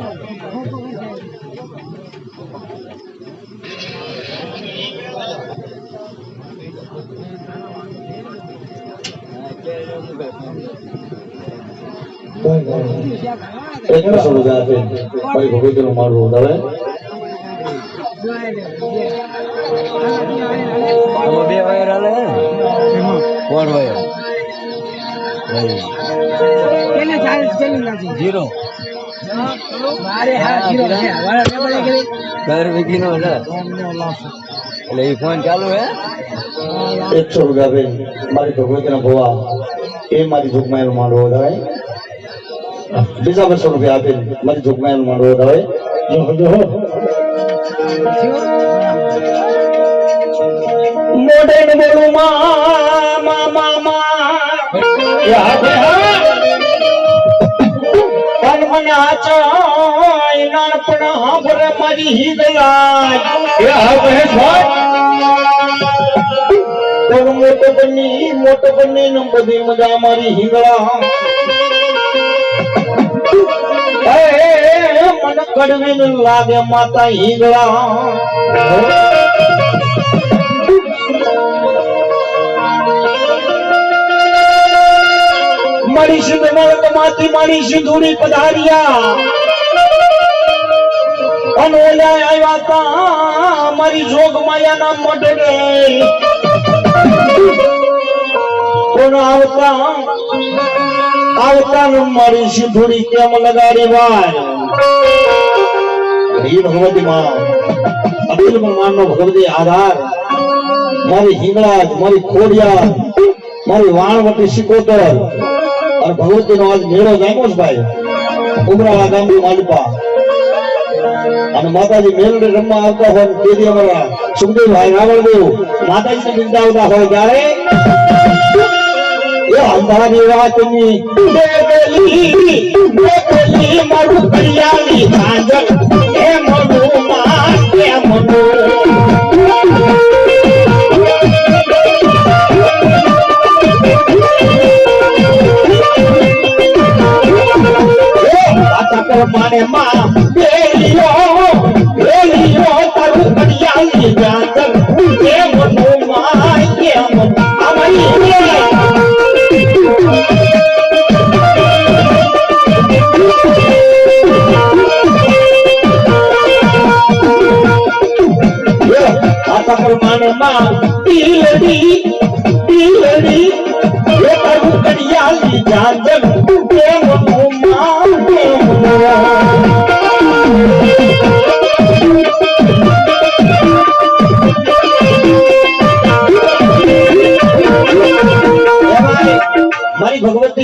બેવાનું છે ને મારી કે તારો વારો આવી. જા, પાણી, પાણી. હઉ. તારે શું? એકસો રૂપિયા આપે ભાઈ ભગવતીનું માળું વધારે ઘર વીકી નો એટલે એ ફોન ચાલુ હે? એકસો રૂપિયા આપે મારી ભગવતીના ભવા. એ મારી જોગમાં એનો માંડવો વધારે. બીજા બસો રૂપિયા આપે મારી જોગમાં એનો માંડવો વધારે. જો જો મોઢે બોલું મા મા મા મા. હા આચાય નાનપણ હાંભળે મારી હિંદલાય એ હવે છોડ પણ મોટો બની મોટો બની ને બધી મજા મારી હિંગળા મને કડવી લાગે માતા હિંગળા. મારી સિંધ નળકમાંથી મારી સિંધુડી પધાર્યા. અને આવ્યા તા, મારી જોગ માયાના મઢડે કોણ આવતા? આવતા ને મારી સિંધુડી કેમ લગાડી વાર હે ભગવતી માં અખિલ નો ભગવતી આધાર. મારી હિંગળાજ, મારી ખોડિયા મારી વાણવટી સિકોતર અને ભગવતી નો આજ મેળો જામ્યો ભાઈ. ઉમરાળા ગામની માંડપા અને માતાજી મેલડે રમવા આવતા હોય તે દી અમારા સુખદેવભાઈ રાવણદેવ માતાજીને બિંદાવતા હોય ત્યારે એ અંધારી રાતની બેબેલી બેબેલી મારું કલ્યાણી માને માં બેલિયો બેલિયો તારું કડિયાની જાતર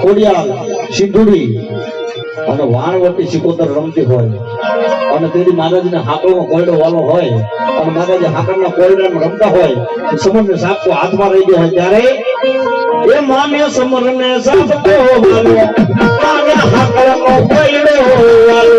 ખોડિયાલ સિંધુડી અને વાણવટી સિકોતર રમતી હોય. અને તેથી મહારાજને હાકડનો કોયડો વાલો હોય અને માતાજી હાકડના કોયડામાં રમતા હોય, તો સમરને સાપકો હાથમાં રહી ગયો હોય ત્યારે એ માન્ય સમરને સાપકો અને હાકડનો કોયડો વાલો.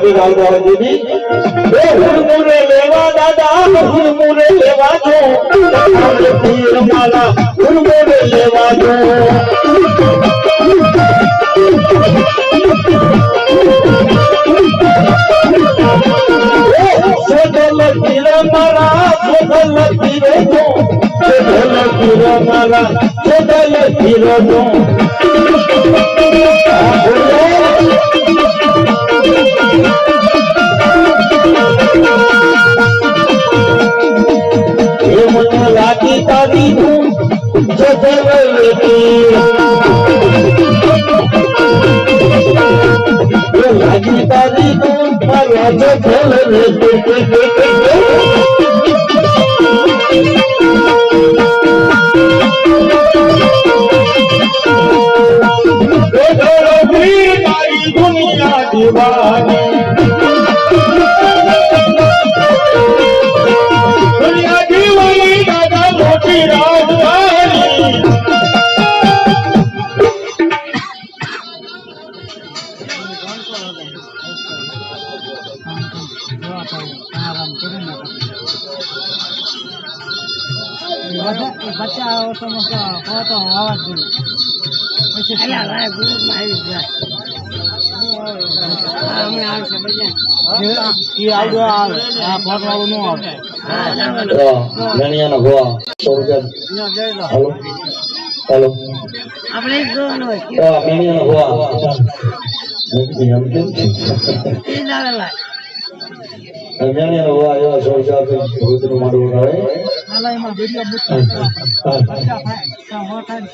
હોય દીદી એ હુરમુરે લેવા દાદા હુરમુરે લેવા જો. આજે પીર માલા હુરમુરે લેવા જો મારા લાગી તારી તું મારા સોધલ ગોવા સો રૂપિયા. હાલો. હાલો. આપણે જ ગોવા એવા સો માંડવું આવે હાલો એમાં વીડિયો મૂકી થાય ત્યાં થાય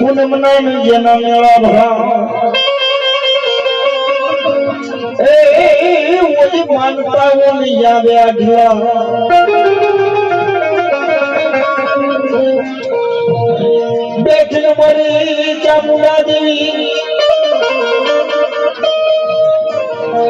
પૂનમના જેના મેળા ભરા એ ઓલી માનતાઓ ને યાદ બેઠન મરી ચામુંડા દેવી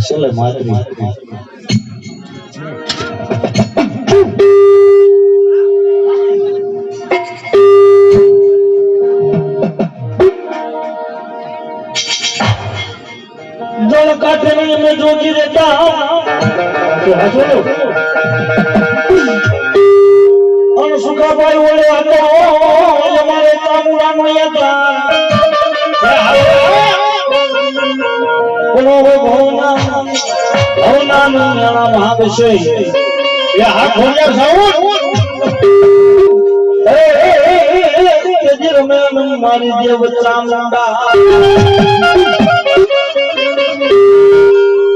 છેલ્લે માતરી જળ કાંઠે અમે જોગી રહેતા અને સુખાભાઈ ઓલે હતો અમારે મળ્યા હતા ભવના ભવના મેળા મહાવિષય એ હા રમે રમે મારી દેવ ચામુંડા.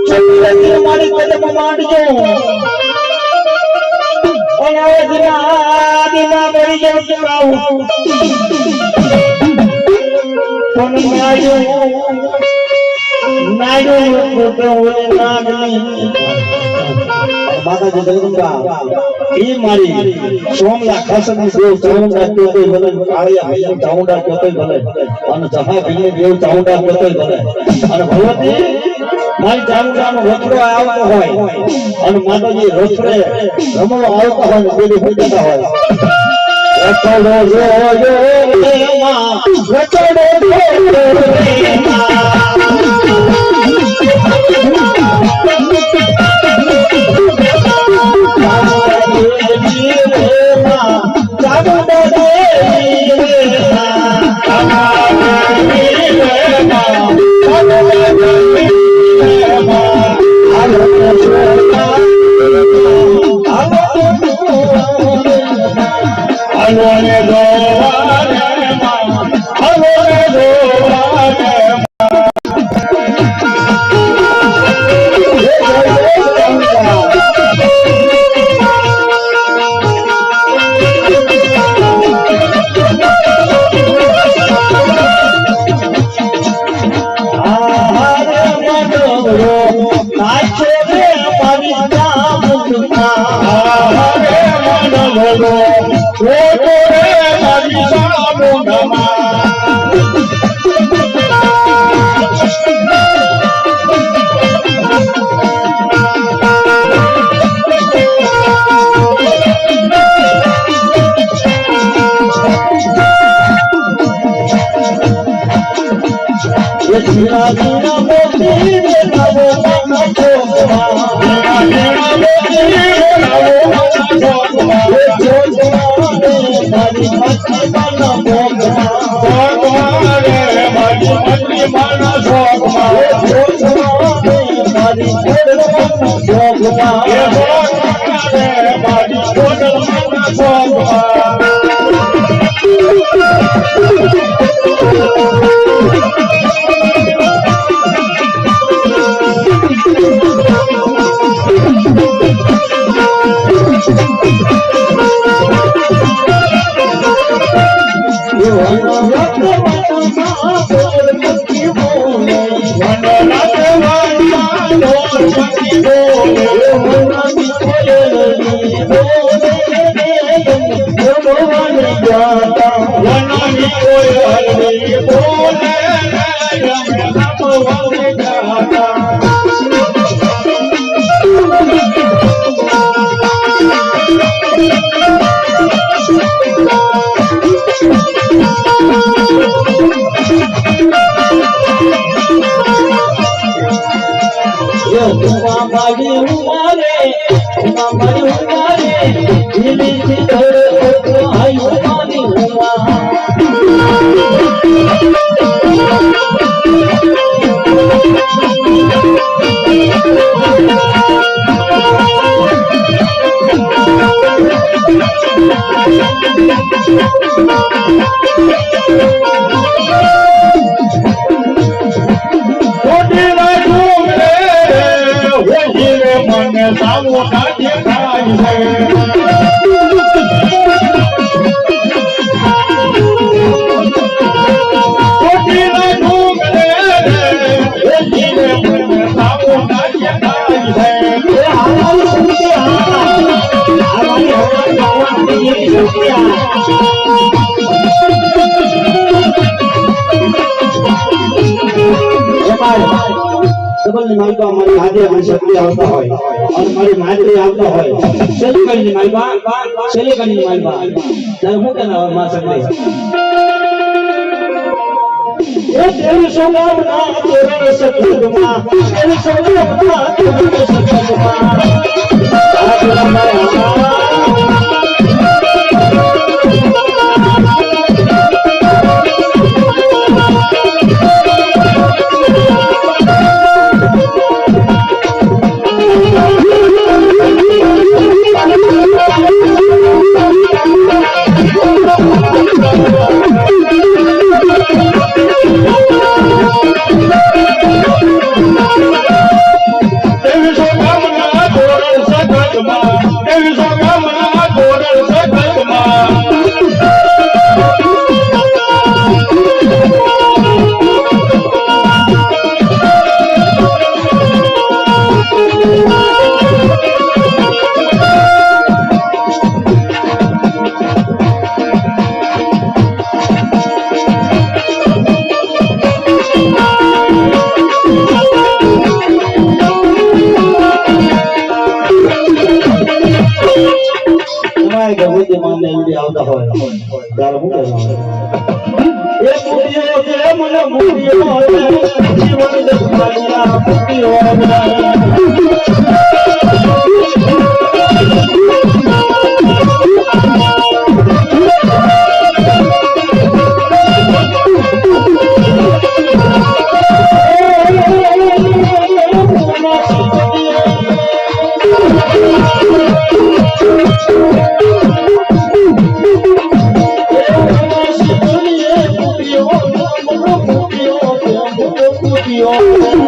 છત્રથી મારી કદમ માંડજો દિના દિના મરી જાઉં તો માતાજી જગદંબા એ મારી અને જહા ભીની દેવ કહેતોય ભલે અને ભગવતી મારી ચામુંડાનો રથડો આવતો હોય અને માતાજી રથડે આવતા હોય. રથડો જોયો માં ભગવાને સામો કાઢે થાય છે Yeah. ડબલની માલિકા મારી હાથે મારી શક્તિ આવતા હોય. અને મારી માત્રી આવતા હોય. શેલી કરીને માલિકા શેલી કરીને માલિકા ત્યારે હું શક્તિ એ તેરી સત્સંગમાં તેરી There's a તમારે ભગવતી માને એવડી આવતા હોય ત્યારે હું એ મુડિયો જે મને મુડિયો જીવન દસમાયા મુડિયો Dios.